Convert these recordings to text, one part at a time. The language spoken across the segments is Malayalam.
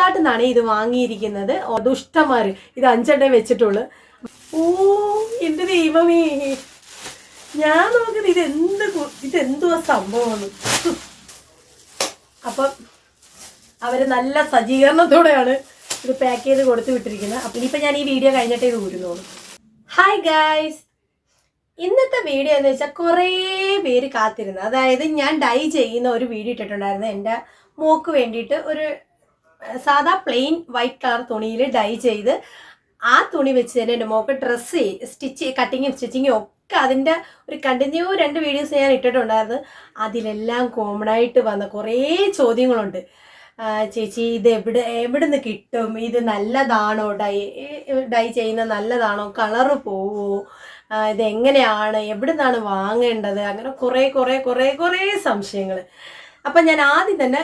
ഫ്ലിപ്കാർട്ടിൽ നിന്നാണ് ഇത് വാങ്ങിയിരിക്കുന്നത്. ദുഷ്ടമാര് ഇത് അഞ്ചെണ്ണേ വെച്ചിട്ടുള്ളു. ഓ എന്റെ ദൈവമേ. ഞാൻ നോക്കുന്നത് ഇത് എന്ത് കു- ഇത് എന്തുവാ സംഭവമാണ്? അപ്പം അവർ നല്ല സജ്ജീകരണത്തോടെയാണ് ഇത് പാക്ക് ചെയ്ത് കൊടുത്തു വിട്ടിരിക്കുന്നത്. അപ്പം ഇനിയിപ്പോൾ ഞാൻ ഈ വീഡിയോ കഴിഞ്ഞിട്ടേ ഇത് ഊരുന്നുള്ളൂ. ഹായ് ഗായ്സ് ഇന്നത്തെ വീഡിയോ എന്ന് വെച്ചാൽ കുറേ പേര് കാത്തിരുന്നു. അതായത് ഞാൻ ഡൈ ചെയ്യുന്ന ഒരു വീഡിയോ ഇട്ടിട്ടുണ്ടായിരുന്നു. എന്റെ മോക്ക് വേണ്ടിയിട്ട് ഒരു സാധാ പ്ലെയിൻ വൈറ്റ് കളർ തുണിയിൽ ഡൈ ചെയ്ത് ആ തുണി വെച്ച് തന്നെ എന്റെ മോക്ക് ഡ്രസ്സ് സ്റ്റിച്ച് കട്ടിങ്ങും സ്റ്റിച്ചിങ്ങും ഒക്കെ അതിന്റെ ഒരു കണ്ടിന്യൂ രണ്ട് വീഡിയോസ് ഞാൻ ഇട്ടിട്ടുണ്ടായിരുന്നു. അതിലെല്ലാം കോമൺ ആയിട്ട് വന്ന കുറേ ചോദ്യങ്ങളുണ്ട്. ചേച്ചി ഇത് എവിടെ എവിടെ നിന്ന് കിട്ടും? ഇത് നല്ലതാണോ? ഡൈ ഡൈ ചെയ്യുന്ന നല്ലതാണോ? കളറ് പോവോ? ഇത് എങ്ങനെയാണ്? എവിടെ നിന്നാണ് വാങ്ങേണ്ടത്? അങ്ങനെ കുറേ കുറേ കുറേ കുറേ സംശയങ്ങൾ അപ്പം ഞാൻ ആദ്യം തന്നെ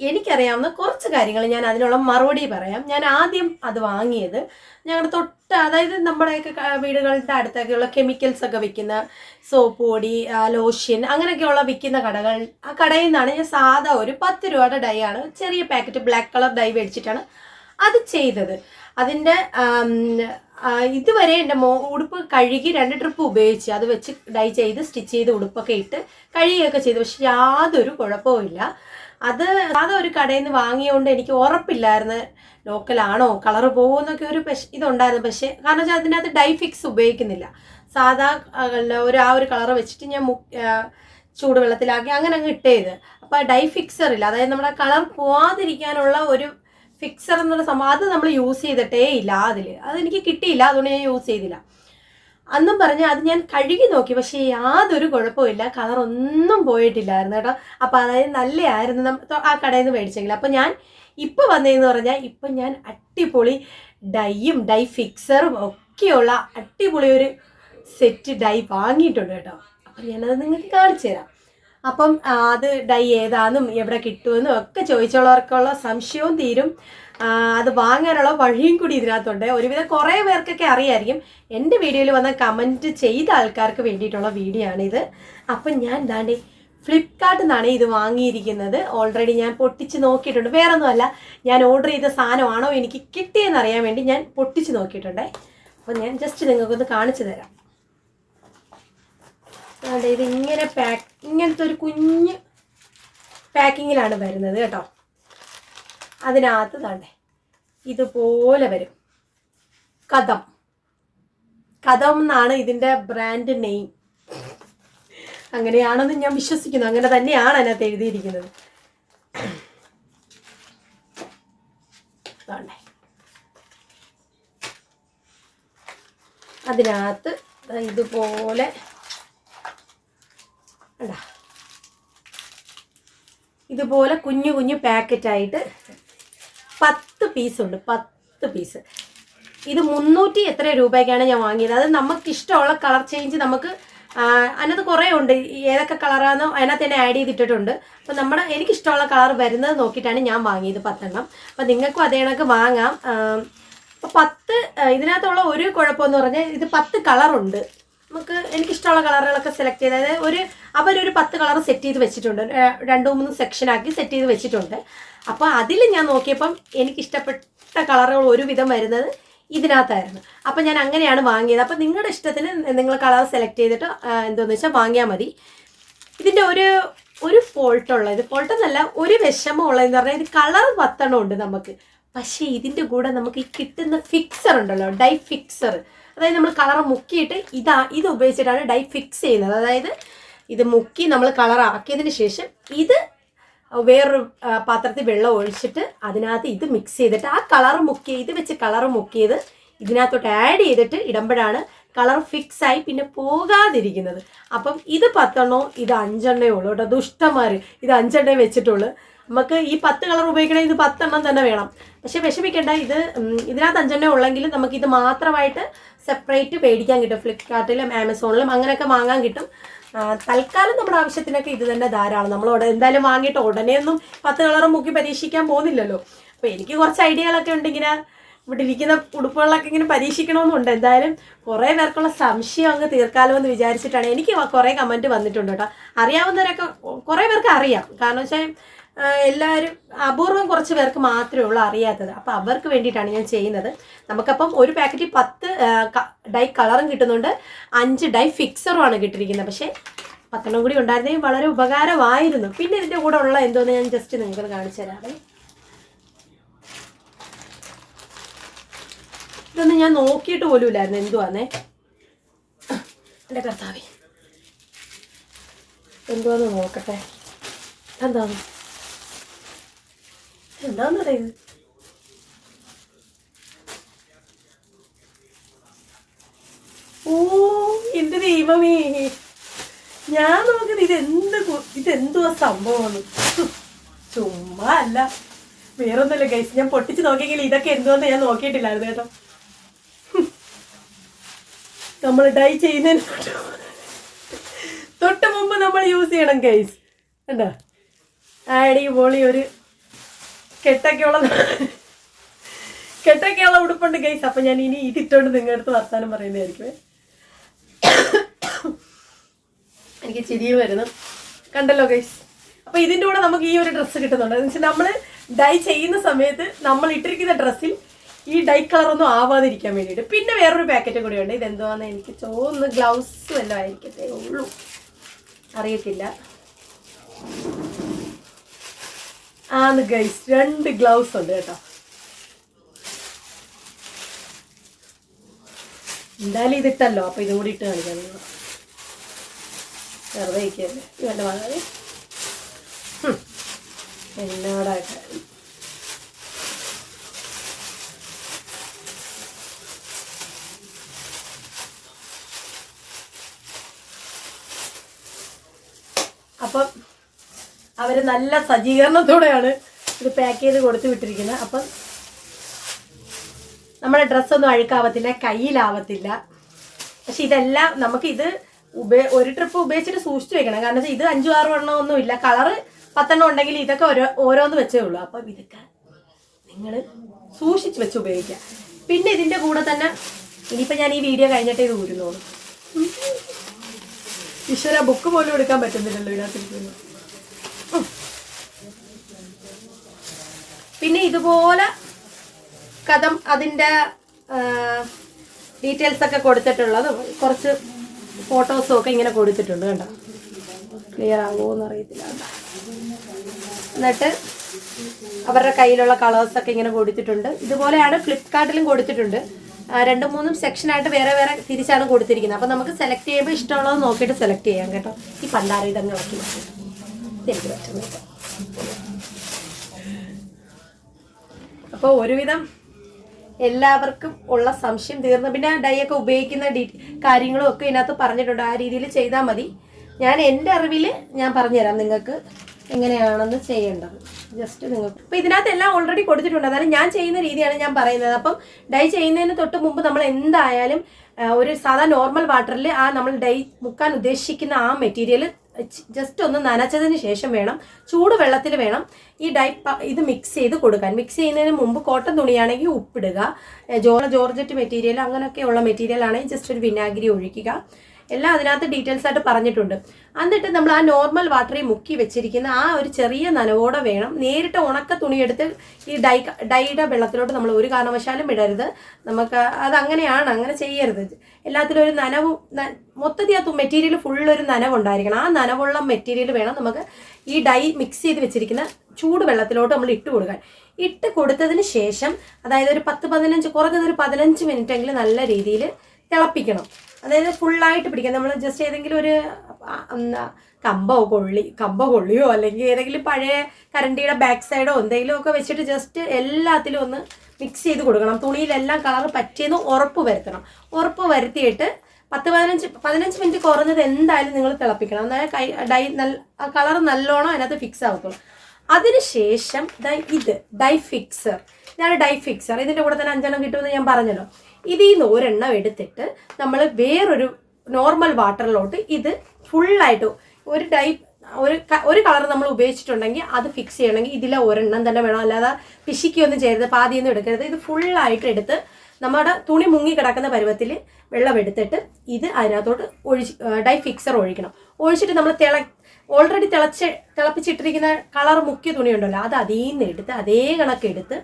എനിക്കറിയാവുന്ന കുറച്ച് കാര്യങ്ങൾ ഞാൻ അതിനുള്ള മറുപടി പറയാം. ഞാൻ ആദ്യം അത് വാങ്ങിയത് ഞങ്ങളുടെ തൊട്ട് അതായത് നമ്മുടെയൊക്കെ വീടുകളുടെ അടുത്തൊക്കെയുള്ള കെമിക്കൽസ് ഒക്കെ വിൽക്കുന്ന സോപ്പ് പൊടി ലോഷ്യൻ അങ്ങനെയൊക്കെയുള്ള വിൽക്കുന്ന കടകൾ ആ കടയിൽ നിന്നാണ് ഞാൻ സാധാ ഒരു പത്ത് രൂപയുടെ ഡൈ ആണ് ചെറിയ പാക്കറ്റ് ബ്ലാക്ക് കളർ ഡൈ മേടിച്ചിട്ടാണ് അത് ചെയ്തത്. അതിന്റെ ഇതുവരെ എന്റെ മോ ഉടുപ്പ് കഴുകി രണ്ട് ട്രിപ്പ് ഉപയോഗിച്ച് അത് വെച്ച് ഡൈ ചെയ്ത് സ്റ്റിച്ച് ചെയ്ത് ഉടുപ്പൊക്കെ ഇട്ട് കഴുകിയൊക്കെ ചെയ്തു. പക്ഷെ യാതൊരു കുഴപ്പവുമില്ല. അത് അത് ഒരു കടയിൽ നിന്ന് വാങ്ങിയോണ്ട് എനിക്ക് ഉറപ്പില്ലായിരുന്നു ലോക്കലാണോ? കളർ പോകുമെന്നൊക്കെ ഒരു ഇതുണ്ടായിരുന്നു. പക്ഷേ കാരണം വെച്ചാൽ അതിനകത്ത് ഡൈ ഫിക്സ് ഉപയോഗിക്കുന്നില്ല. സാധാ ഒരു ആ ഒരു കളർ വെച്ചിട്ട് ഞാൻ ചൂടുവെള്ളത്തിലാക്കി അങ്ങനെ അങ്ങ് ഇട്ടേത് അപ്പോൾ ഡൈ ഫിക്സറില്ല അതായത് നമ്മുടെ കളർ പോവാതിരിക്കാനുള്ള ഒരു ഫിക്സർ എന്നുള്ള സംഭവം അത് നമ്മൾ യൂസ് ചെയ്തിട്ടേ ഇല്ല അതിൽ അതെനിക്ക് കിട്ടിയില്ല. അതുകൊണ്ട് ഞാൻ യൂസ് ചെയ്തില്ല. അന്നും പറഞ്ഞ അത് ഞാൻ കഴുകി നോക്കി പക്ഷേ യാതൊരു കുഴപ്പമില്ല കളർ ഒന്നും പോയിട്ടില്ലായിരുന്നു കേട്ടോ. അപ്പോൾ അതായത് നല്ലതായിരുന്നു നമ്മ ആ കടയിൽ നിന്ന് മേടിച്ചെങ്കിൽ അപ്പോൾ ഞാൻ ഇപ്പോൾ വന്നതെന്ന് പറഞ്ഞാൽ ഇപ്പം ഞാൻ അടിപൊളി ഡൈയും ഡൈ ഫിക്സറും ഒക്കെയുള്ള അടിപൊളി ഒരു സെറ്റ് ഡൈ വാങ്ങിയിട്ടുണ്ട് കേട്ടോ. അപ്പം ഞാനത് നിങ്ങൾക്ക് കാണിച്ചു തരാം. അപ്പം അത് ഡൈ ഏതാന്നും എവിടെ കിട്ടുമെന്നും ഒക്കെ ചോദിച്ചുള്ളവർക്കുള്ള സംശയവും തീരും. അത് വാങ്ങാനുള്ള വഴിയും കൂടി ഇതിനകത്തുണ്ട്. ഒരുവിധം കുറേ പേർക്കൊക്കെ അറിയായിരിക്കും. എന്റെ വീഡിയോയിൽ വന്ന കമന്റ് ചെയ്ത ആൾക്കാർക്ക് വേണ്ടിയിട്ടുള്ള വീഡിയോ ആണിത് അപ്പം ഞാൻ ദാണ്ടി ഫ്ലിപ്കാർട്ടിൽ നിന്നാണ് ഇത് വാങ്ങിയിരിക്കുന്നത്. ഓൾറെഡി ഞാൻ പൊട്ടിച്ച് നോക്കിയിട്ടുണ്ട്. വേറെ ഒന്നുമല്ല ഞാൻ ഓർഡർ ചെയ്ത സാധനമാണോ എനിക്ക് കിട്ടിയെന്ന് അറിയാൻ വേണ്ടി ഞാൻ പൊട്ടിച്ച് നോക്കിയിട്ടുണ്ട്. അപ്പം ഞാൻ ജസ്റ്റ് നിങ്ങൾക്കൊന്ന് കാണിച്ചു തരാം. അതെ ഇത് ഇങ്ങനെ പാക്ക് ഇങ്ങനത്തെ ഒരു കുഞ്ഞ് പാക്കിങ്ങിലാണ് വരുന്നത് കേട്ടോ. അതിനകത്ത് തന്നെ ഇതുപോലെ വരും. കഥം. കഥം എന്നാണ് ഇതിന്റെ ബ്രാൻഡ് നെയിം അങ്ങനെയാണെന്ന് ഞാൻ വിശ്വസിക്കുന്നു. അങ്ങനെ തന്നെയാണ് അതിനകത്ത് എഴുതിയിരിക്കുന്നത്. അതിനകത്ത് ഇതുപോലെ. ഇതുപോലെ കുഞ്ഞു കുഞ്ഞു പാക്കറ്റായിട്ട് പീസുണ്ട് പത്ത് പീസ് ഇത് മുന്നൂറ്റി എത്ര രൂപയ്ക്കാണ് ഞാൻ വാങ്ങിയത്? അത് നമുക്ക് ഇഷ്ടമുള്ള കളർ ചേഞ്ച് നമുക്ക് അതിനകത്ത് കുറേ ഉണ്ട്. ഏതൊക്കെ കളറാണെന്നോ അതിനകത്ത് തന്നെ ആഡ് ചെയ്തിട്ടിട്ടുണ്ട്. അപ്പോൾ നമ്മുടെ എനിക്കിഷ്ടമുള്ള കളർ വരുന്നത് നോക്കിയിട്ടാണ് ഞാൻ വാങ്ങിയത് പത്തെണ്ണം. അപ്പോൾ നിങ്ങൾക്കും അതേ കണക്ക് വാങ്ങാം. അപ്പോൾ പത്ത് ഇതിനകത്തുള്ള ഒരു കുഴപ്പമെന്ന് പറഞ്ഞാൽ ഇത് പത്ത് കളറുണ്ട് നമുക്ക് എനിക്കിഷ്ടമുള്ള കളറുകളൊക്കെ സെലക്ട് ചെയ്ത് അതായത് ഒരു അവരൊരു പത്ത് കളർ സെറ്റ് ചെയ്ത് വെച്ചിട്ടുണ്ട്. രണ്ടു മൂന്ന് സെക്ഷനാക്കി സെറ്റ് ചെയ്ത് വെച്ചിട്ടുണ്ട്. അപ്പോൾ അതിൽ ഞാൻ നോക്കിയപ്പം എനിക്കിഷ്ടപ്പെട്ട കളറുകൾ ഒരുവിധം വരുന്നത് ഇതിനകത്തായിരുന്നു. അപ്പം ഞാൻ അങ്ങനെയാണ് വാങ്ങിയത്. അപ്പം നിങ്ങളുടെ ഇഷ്ടത്തിന് നിങ്ങൾ കളർ സെലക്ട് ചെയ്തിട്ട് എന്തോന്ന് വെച്ചാൽ വാങ്ങിയാൽ മതി. ഇതിന്റെ ഒരു ഒരു ഫോൾട്ട് ഉള്ളത് ഫോൾട്ട് എന്നല്ല ഒരു വിഷമം ഉള്ളതെന്ന് പറഞ്ഞാൽ ഇത് കളർ പത്തെണ്ണം ഉണ്ട് നമുക്ക്. പക്ഷേ ഇതിന്റെ കൂടെ നമുക്ക് ഈ കിട്ടുന്ന ഫിക്സർ ഉണ്ടല്ലോ ഡൈ ഫിക്സർ അതായത് നമ്മൾ കളർ മുക്കിയിട്ട് ഇതാ ഇത് ഉപയോഗിച്ചിട്ടാണ് ഡൈ ഫിക്സ് ചെയ്യുന്നത്. അതായത് ഇത് മുക്കി നമ്മൾ കളർ ആക്കിയതിന് ശേഷം ഇത് വേറൊരു പാത്രത്തിൽ വെള്ളം ഒഴിച്ചിട്ട് അതിനകത്ത് ഇത് മിക്സ് ചെയ്തിട്ട് ആ കളർ മുക്കി ഇത് വെച്ച് കളർ മുക്കിയത് ഇതിനകത്തോട്ട് ആഡ് ചെയ്തിട്ട് ഇടുമ്പോഴാണ് കളർ ഫിക്സ് ആയി പിന്നെ പോകാതിരിക്കുന്നത്. അപ്പം ഇത് പത്തെണ്ണോ ഇത് അഞ്ചെണ്ണേ ഉള്ളൂ കേട്ടോ. ദുഷ്ടന്മാർ ഇത് അഞ്ചെണ്ണേ വെച്ചിട്ടുള്ളൂ. നമുക്ക് ഈ പത്ത് കളർ ഉപയോഗിക്കണേ ഇത് പത്തെണ്ണം തന്നെ വേണം. പക്ഷെ വിഷമിക്കേണ്ട ഇത് ഇതിനകത്ത് അഞ്ചെണ്ണം ഉള്ളെങ്കിൽ നമുക്ക് ഇത് മാത്രമായിട്ട് സെപ്പറേറ്റ് മേടിക്കാൻ കിട്ടും. ഫ്ലിപ്കാർട്ടിലും ആമസോണിലും അങ്ങനെയൊക്കെ വാങ്ങാൻ കിട്ടും. തൽക്കാലം നമ്മുടെ ആവശ്യത്തിനൊക്കെ ഇത് തന്നെ ധാരാളം. നമ്മൾ എന്തായാലും വാങ്ങിയിട്ട് ഉടനെ ഒന്നും പത്ത് കളർ മുക്കി പരീക്ഷിക്കാൻ പോകുന്നില്ലല്ലോ. അപ്പോൾ എനിക്ക് കുറച്ച് ഐഡിയകളൊക്കെ ഉണ്ട് ഇവിടെ ഇരിക്കുന്ന ഉടുപ്പുകളൊക്കെ ഇങ്ങനെ പരീക്ഷിക്കണമെന്നുണ്ട്. എന്തായാലും കുറേ പേർക്കുള്ള സംശയം അങ്ങ് തീർക്കാലോ എന്ന് വിചാരിച്ചിട്ടാണ്. എനിക്ക് കുറേ കമന്റ് വന്നിട്ടുണ്ട് കേട്ടോ. അറിയാവുന്നവരൊക്കെ കുറേ പേർക്ക് അറിയാം. കാരണം വെച്ചാൽ എല്ലാവരും അപൂർവം കുറച്ച് പേർക്ക് മാത്രമേ ഉള്ളൂ അറിയാത്തത്. അപ്പോൾ അവർക്ക് വേണ്ടിയിട്ടാണ് ഞാൻ ചെയ്യുന്നത്. നമുക്കപ്പം ഒരു പാക്കറ്റിൽ പത്ത് ഡൈ കളറും കിട്ടുന്നുണ്ട്. അഞ്ച് ഡൈ ഫിക്സറുമാണ് കിട്ടിയിരിക്കുന്നത്. പക്ഷേ പത്തെണ്ണം കൂടി ഉണ്ടായിരുന്നെങ്കിൽ വളരെ ഉപകാരമായിരുന്നു. പിന്നെ ഇതിന്റെ കൂടെ ഉള്ള എന്തോന്ന് ഞാൻ ജസ്റ്റ് നിങ്ങൾക്ക് കാണിച്ചു തരാമേ ഇതൊന്നും ഞാൻ നോക്കിയിട്ട് പോലും ഇല്ലായിരുന്നു. എന്തുവാന്നേ? എന്റെ കർത്താവേ. എന്തുവാന്ന് നോക്കട്ടെ. എന്താണ് എന്താന്ന് ഓ എന്റെ ദൈവമേ. ഞാൻ നോക്കുന്നത് ഇതെന്ത് ഇതെന്തുവാ സംഭവമാണ്. ചുമ്മാ അല്ല. വേറൊന്നുമില്ല ഗൈസ് ഞാൻ പൊട്ടിച്ച് നോക്കിയെങ്കിൽ ഇതൊക്കെ എന്തുവെന്ന് ഞാൻ നോക്കിയിട്ടില്ലായിരുന്നു കേട്ടോ. നമ്മൾ ഡൈ ചെയ്യുന്നതിന് തൊട്ട് മുമ്പ് നമ്മൾ യൂസ് ചെയ്യണം ഗൈസ് കണ്ടോ? അടിപൊളി ഒരു കെട്ടൊക്കെയുള്ള കെട്ടൊക്കെയുള്ള ഉടുപ്പുണ്ട് ഗൈസ് അപ്പം ഞാൻ ഇനി ഇതിട്ടോണ്ട് നിങ്ങളുടെ അടുത്ത് വർത്താനം പറയുന്നതായിരിക്കുമേ എനിക്ക് ചിരിയും വരുന്നു. കണ്ടല്ലോ ഗൈസ് അപ്പൊ ഇതിന്റെ കൂടെ നമുക്ക് ഈ ഒരു ഡ്രസ്സ് കിട്ടുന്നുണ്ട്. എന്ന് വെച്ചാൽ നമ്മൾ ഡൈ ചെയ്യുന്ന സമയത്ത് നമ്മൾ ഇട്ടിരിക്കുന്ന ഡ്രസ്സിൽ ഈ ഡൈ കളർ ഒന്നും ആവാതിരിക്കാൻ വേണ്ടിയിട്ട് പിന്നെ വേറൊരു പാക്കറ്റ് കൂടി ഉണ്ട് ഇതെന്തുവാന്ന് എനിക്ക് ചോന്ന് ഗ്ലൗസ് വല്ലതും ആയിരിക്കത്തേ ഉള്ളൂ. അറിയത്തില്ല. ആന്ന് ഗൈസ് രണ്ട് ഗ്ലൗസ് ഉണ്ട് കേട്ടോ. എന്തായാലും ഇതിട്ടല്ലോ അപ്പൊ ഇതും കൂടി ഇട്ട് കാണിക്കാം. നിങ്ങൾ വെറുതെ ഇരിക്കല്ലേ ഇവന്റെ വളരെ എന്നോടായിട്ട് അപ്പം അവർ നല്ല സജ്ജീകരണത്തോടെയാണ് ഇത് പാക്ക് ചെയ്ത് കൊടുത്തു വിട്ടിരിക്കുന്നത് അപ്പം നമ്മുടെ ഡ്രസ്സൊന്നും അഴുക്കാവത്തില്ല കയ്യിലാവത്തില്ല. പക്ഷെ ഇതെല്ലാം നമുക്കിത് ഉപയോ ഒരു ട്രിപ്പ് ഉപയോഗിച്ചിട്ട് സൂക്ഷിച്ചു വെക്കണം. കാരണം ഇത് അഞ്ചു ആറ് എണ്ണം ഇല്ല. കളറ് പത്തെണ്ണം ഉണ്ടെങ്കിൽ ഇതൊക്കെ ഓരോ ഓരോന്ന് വെച്ചേ ഉള്ളൂ. അപ്പം ഇതൊക്കെ നിങ്ങൾ സൂക്ഷിച്ച് വെച്ച് ഉപയോഗിക്കുക. പിന്നെ ഇതിന്റെ കൂടെ തന്നെ ഇനിയിപ്പോൾ ഞാൻ ഈ വീഡിയോ കഴിഞ്ഞിട്ടേ ഇത് ഊരുന്നോളൂ ഈശ്വര ബുക്ക് പോലും എടുക്കാൻ പറ്റുന്നില്ലല്ലോ ഇതിനകത്തിരിക്കുന്നു പിന്നെ ഇതുപോലെ കഥം അതിന്റെ ഡീറ്റെയിൽസ് ഒക്കെ കൊടുത്തിട്ടുള്ളത് കുറച്ച് ഫോട്ടോസും ഒക്കെ ഇങ്ങനെ കൊടുത്തിട്ടുണ്ട് കേട്ടോ ക്ലിയർ ആകുമോ അറിയത്തില്ല. കണ്ടോ. എന്നിട്ട് അവരുടെ കയ്യിലുള്ള കളേഴ്സ് ഒക്കെ ഇങ്ങനെ കൊടുത്തിട്ടുണ്ട്. ഇതുപോലെയാണ് ഫ്ലിപ്കാർട്ടിലും കൊടുത്തിട്ടുണ്ട്. രണ്ടും മൂന്നും സെക്ഷനായിട്ട് വേറെ വേറെ തിരിച്ചാണ് കൊടുത്തിരിക്കുന്നത്. അപ്പം നമുക്ക് സെലക്ട് ചെയ്യുമ്പോൾ ഇഷ്ടമുള്ളത് നോക്കിയിട്ട് സെലക്ട് ചെയ്യാം കേട്ടോ. ഈ പണ്ടാര ഇളക്കി വെക്കും. ഇതെനിക്ക് പറ്റുന്നില്ല. അപ്പോൾ ഒരുവിധം എല്ലാവർക്കും ഉള്ള സംശയം തീർന്നു. പിന്നെ ഡൈ ഒക്കെ ഉപയോഗിക്കുന്ന ഡീ കാര്യങ്ങളും ഒക്കെ ഇതിനകത്ത് പറഞ്ഞിട്ടുണ്ട്. ആ രീതിയിൽ ചെയ്താൽ മതി. ഞാൻ എന്റെ അറിവിൽ ഞാൻ പറഞ്ഞുതരാം നിങ്ങൾക്ക് എങ്ങനെയാണെന്ന് ചെയ്യേണ്ടത്. ജസ്റ്റ് നിങ്ങൾക്ക്. അപ്പോൾ ഇതിനകത്ത് എല്ലാം ഓൾറെഡി കൊടുത്തിട്ടുണ്ട്. അതായത് ഞാൻ ചെയ്യുന്ന രീതിയാണ് ഞാൻ പറയുന്നത്. അപ്പം ഡൈ ചെയ്യുന്നതിന് തൊട്ട് മുമ്പ് നമ്മൾ എന്തായാലും ഒരു സാധാ നോർമൽ വാട്ടറിൽ ആ നമ്മൾ ഡൈ മുക്കാൻ ഉദ്ദേശിക്കുന്ന ആ മെറ്റീരിയൽ ജസ്റ്റ് ഒന്ന് നനച്ചതിന് ശേഷം വേണം ചൂടുവെള്ളത്തിൽ വേണം ഈ ഡൈ ഇത് മിക്സ് ചെയ്ത് കൊടുക്കാൻ. മിക്സ് ചെയ്യുന്നതിന് മുമ്പ് കോട്ടൺ തുണിയാണെങ്കിൽ ഉപ്പിടുക. ജോർജറ്റ് മെറ്റീരിയൽ അങ്ങനെയൊക്കെയുള്ള മെറ്റീരിയൽ ആണെങ്കിൽ ജസ്റ്റ് ഒരു വിനാഗിരി ഒഴിക്കുക. എല്ലാം അതിനകത്ത് ഡീറ്റെയിൽസ് ആയിട്ട് പറഞ്ഞിട്ടുണ്ട്. എന്നിട്ട് നമ്മൾ ആ നോർമൽ വാട്ടറിൽ മുക്കി വെച്ചിരിക്കുന്ന ആ ഒരു ചെറിയ നനവോടെ വേണം. നേരിട്ട് ഉണക്ക തുണിയെടുത്ത് ഈ ഡൈ ഡൈയുടെ വെള്ളത്തിലോട്ട് നമ്മൾ ഒരു കാരണവശാലും ഇടരുത്. നമുക്ക് അത് അങ്ങനെയാണ് അങ്ങനെ ചെയ്യരുത്. എല്ലാത്തിലും ഒരു നനവ് മൊത്തത്തിൽ ആ മെറ്റീരിയൽ ഫുൾ ഒരു നനവുണ്ടായിരിക്കണം. ആ നനവുള്ള മെറ്റീരിയൽ വേണം നമുക്ക് ഈ ഡൈ മിക്സ് ചെയ്ത് വെച്ചിരിക്കുന്ന ചൂട് വെള്ളത്തിലോട്ട് നമ്മൾ ഇട്ട് കൊടുക്കാൻ. ഇട്ട് കൊടുത്തതിന് ശേഷം അതായത് ഒരു പത്ത് പതിനഞ്ച് കുറഞ്ഞത് ഒരു പതിനഞ്ച് മിനിറ്റെങ്കിലും നല്ല രീതിയിൽ തിളപ്പിക്കണം. അതായത് ഫുള്ളായിട്ട് പിടിക്കാം. നമ്മൾ ജസ്റ്റ് ഏതെങ്കിലും ഒരു എന്താ കമ്പോ കൊള്ളി കമ്പോ കൊള്ളിയോ അല്ലെങ്കിൽ ഏതെങ്കിലും പഴയ കരണ്ടിയുടെ ബാക്ക് സൈഡോ എന്തെങ്കിലും ഒക്കെ വെച്ചിട്ട് ജസ്റ്റ് എല്ലാത്തിലും ഒന്ന് മിക്സ് ചെയ്ത് കൊടുക്കണം. തുണിയിലെല്ലാം കളർ പറ്റിയെന്ന് ഉറപ്പ് വരുത്തണം. ഉറപ്പ് വരുത്തിയിട്ട് പത്ത് പതിനഞ്ച് പതിനഞ്ച് മിനിറ്റ് കുറഞ്ഞത് എന്തായാലും നിങ്ങൾ തിളപ്പിക്കണം. എന്നാൽ കൈ ഡൈ നല്ല കളർ നല്ലോണം അതിനകത്ത് ഫിക്സ് ആവത്തുള്ളൂ. അതിനുശേഷം ഇത് ഡൈ ഫിക്സർ ഇതാണ് ഡൈ ഫിക്സർ ഇതിന്റെ കൂടെ തന്നെ അഞ്ചെണ്ണം കിട്ടുമെന്ന് ഞാൻ പറഞ്ഞല്ലോ. ഇതിൽ നിന്ന് ഒരെണ്ണം എടുത്തിട്ട് നമ്മൾ വേറൊരു നോർമൽ വാട്ടറിലോട്ട് ഇത് ഫുള്ളായിട്ട് ഒരു ടൈപ്പ് ഒരു ഒരു കളർ നമ്മൾ ഉപയോഗിച്ചിട്ടുണ്ടെങ്കിൽ അത് ഫിക്സ് ചെയ്യണമെങ്കിൽ ഇതിലെ ഒരെണ്ണം തന്നെ വേണം. അല്ലാതെ പിശിക്കൊന്നും ചെയ്യരുത് പാതിയൊന്നും എടുക്കരുത്. ഇത് ഫുള്ളായിട്ട് എടുത്ത് നമ്മുടെ തുണി മുങ്ങി കിടക്കുന്ന പരുവത്തിൽ വെള്ളം എടുത്തിട്ട് ഇത് അതിനകത്തോട്ട് ഒഴിച്ച് ഡൈ ഫിക്സർ ഒഴിക്കണം. ഒഴിച്ചിട്ട് നമ്മൾ തിള ഓൾറെഡി തിളച്ച് തിളപ്പിച്ചിട്ടിരിക്കുന്ന കളർ മുക്കിയ തുണിയുണ്ടല്ലോ അത് അതിൽ നിന്ന് എടുത്ത് അതേ കണക്കെടുത്ത്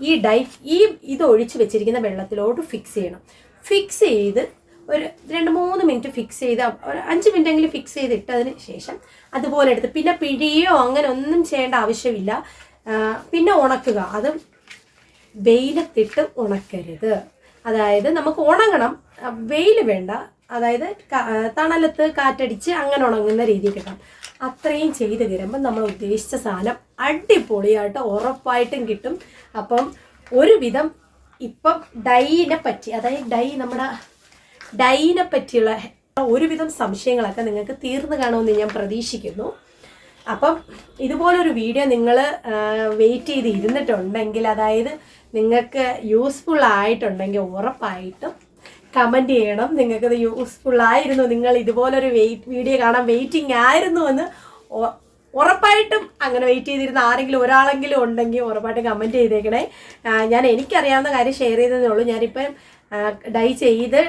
ഈ ഡൈ ഈ ഇത് ഒഴിച്ച് വെച്ചിരിക്കുന്ന വെള്ളത്തിലോട്ട് ഫിക്സ് ചെയ്യണം. ഫിക്സ് ചെയ്ത് ഒരു രണ്ട് മൂന്ന് മിനിറ്റ് ഫിക്സ് ചെയ്ത് ഒരു അഞ്ച് മിനിറ്റ് എങ്കിലും ഫിക്സ് ചെയ്തിട്ടതിന് ശേഷം അതുപോലെ എടുത്ത് പിന്നെ പിഴിയോ അങ്ങനെ ഒന്നും ചെയ്യേണ്ട ആവശ്യമില്ല. പിന്നെ ഉണക്കുക. അത് വെയിലത്തിട്ട് ഉണക്കരുത്. അതായത് നമുക്ക് ഉണങ്ങണം. വെയിൽ വേണ്ട. അതായത് തണലത്ത് കാറ്റടിച്ച് അങ്ങനെ ഉണങ്ങുന്ന രീതി കിട്ടണം. അത്രയും ചെയ്ത് തരുമ്പോൾ നമ്മൾ ഉദ്ദേശിച്ച സാധനം അടിപൊളിയായിട്ട് ഉറപ്പായിട്ടും കിട്ടും. അപ്പം ഒരുവിധം ഇപ്പം ഡൈനെ പറ്റി അതായത് ഡൈ നമ്മുടെ ഡൈനെ പറ്റിയുള്ള ഒരുവിധം സംശയങ്ങളൊക്കെ നിങ്ങൾക്ക് തീർന്നു കാണുമെന്ന് ഞാൻ പ്രതീക്ഷിക്കുന്നു. അപ്പം ഇതുപോലൊരു വീഡിയോ നിങ്ങൾ വെയിറ്റ് ചെയ്ത് ഇരുന്നിട്ടുണ്ടെങ്കിൽ അതായത് നിങ്ങൾക്ക് യൂസ്ഫുൾ ആയിട്ടുണ്ടെങ്കിൽ ഉറപ്പായിട്ടും കമന്റ് ചെയ്യണം. നിങ്ങൾക്കത് യൂസ്ഫുൾ ആയിരുന്നു. നിങ്ങൾ ഇതുപോലൊരു വെയിറ്റ് വീഡിയോ കാണാൻ വെയിറ്റിംഗ് ആയിരുന്നു എന്ന് ഉറപ്പായിട്ടും അങ്ങനെ വെയിറ്റ് ചെയ്തിരുന്ന ആരെങ്കിലും ഒരാളെങ്കിലും ഉണ്ടെങ്കിൽ ഉറപ്പായിട്ടും കമന്റ് ചെയ്തേക്കണേ. ഞാൻ എനിക്കറിയാവുന്ന കാര്യം ഷെയർ ചെയ്തതേ ഉള്ളൂ. ഞാനിപ്പം ഡൈ ചെയ്ത്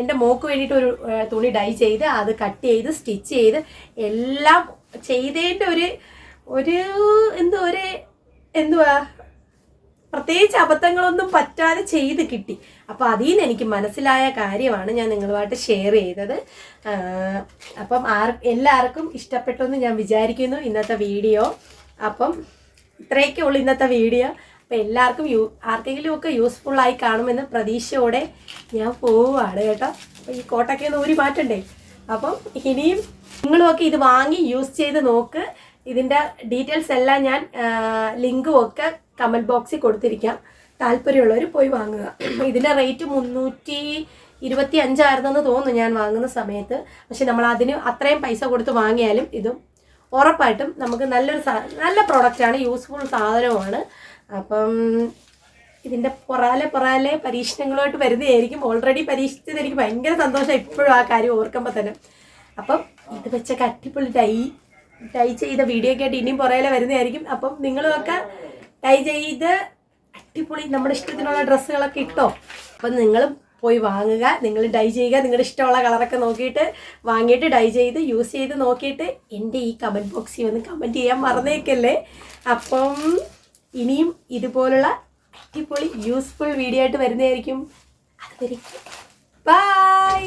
എന്റെ മോക്ക് വേണ്ടിയിട്ട് ഒരു തുണി ഡൈ ചെയ്ത് അത് കട്ട് ചെയ്ത് സ്റ്റിച്ച് ചെയ്ത് എല്ലാം ചെയ്തതിന്റെ ഒരു ഒരു എന്തോ ഒരു എന്തുവാ? പ്രത്യേകിച്ച് അബദ്ധങ്ങളൊന്നും പറ്റാതെ ചെയ്ത് കിട്ടി. അപ്പോൾ അതിൽ നിന്ന് എനിക്ക് മനസ്സിലായ കാര്യമാണ് ഞാൻ നിങ്ങളുമായിട്ട് ഷെയർ ചെയ്തത്. അപ്പം ആർ എല്ലാവർക്കും ഇഷ്ടപ്പെട്ടു എന്ന് ഞാൻ വിചാരിക്കുന്നു ഇന്നത്തെ വീഡിയോ. അപ്പം ഇത്രയൊക്കെ ഉള്ളു ഇന്നത്തെ വീഡിയോ. അപ്പം എല്ലാവർക്കും യൂ ആർക്കെങ്കിലും ഒക്കെ ആയി കാണുമെന്ന് പ്രതീക്ഷയോടെ ഞാൻ പോവുകയാണ് കേട്ടോ. അപ്പോൾ ഈ കോട്ടൊക്കെ ഒന്ന് ഊരി മാറ്റണ്ടേ? അപ്പം ഇനിയും നിങ്ങളുമൊക്കെ ഇത് വാങ്ങി യൂസ് ചെയ്ത് നോക്ക്. ഇതിന്റെ ഡീറ്റെയിൽസ് എല്ലാം ഞാൻ ലിങ്കും ഒക്കെ കമന്റ് ബോക്സിൽ കൊടുത്തിരിക്കാം. താല്പര്യമുള്ളവർ പോയി വാങ്ങുക. ഇതിന്റെ റേറ്റ് മുന്നൂറ്റി ഇരുപത്തി അഞ്ചായിരുന്നെന്ന് തോന്നുന്നു ഞാൻ വാങ്ങുന്ന സമയത്ത്. പക്ഷെ നമ്മൾ അതിന് അത്രയും പൈസ കൊടുത്ത് വാങ്ങിയാലും ഇതും ഉറപ്പായിട്ടും നമുക്ക് നല്ലൊരു നല്ല പ്രോഡക്റ്റാണ് യൂസ്ഫുൾ സാധനമാണ് അപ്പം ഇതിന്റെ പുറാലെ പുറാലെ പരീക്ഷണങ്ങളുമായിട്ട് വരുന്നതായിരിക്കും. ഓൾറെഡി പരീക്ഷിച്ചത് എനിക്ക് ഭയങ്കര സന്തോഷം ഇപ്പോഴും ആ കാര്യം ഓർക്കുമ്പോൾ തന്നെ. അപ്പം ഇത് വെച്ചൊക്കെ അടിപൊളി ഡൈ ഡൈ ചെയ്ത വീഡിയോ ഒക്കെ ആയിട്ട് ഇനിയും പുറകിലെ വരുന്നതായിരിക്കും. അപ്പം നിങ്ങളുമൊക്കെ ഡൈ ചെയ്ത് അടിപൊളി നമ്മുടെ ഇഷ്ടത്തിനുള്ള ഡ്രസ്സുകളൊക്കെ ഇട്ടോ. അപ്പം നിങ്ങൾ പോയി വാങ്ങുക നിങ്ങൾ ഡൈ ചെയ്യുക. നിങ്ങളുടെ ഇഷ്ടമുള്ള കളറൊക്കെ നോക്കിയിട്ട് വാങ്ങിയിട്ട് ഡൈ ചെയ്ത് യൂസ് ചെയ്ത് നോക്കിയിട്ട് എന്റെ ഈ കമന്റ് ബോക്സിൽ വന്ന് കമന്റ് ചെയ്യാൻ മറന്നേക്കല്ലേ? അപ്പം ഇനിയും ഇതുപോലുള്ള അടിപൊളി യൂസ്ഫുൾ വീഡിയോ ആയിട്ട് വരുന്നതായിരിക്കും. അതുവരെ ബൈ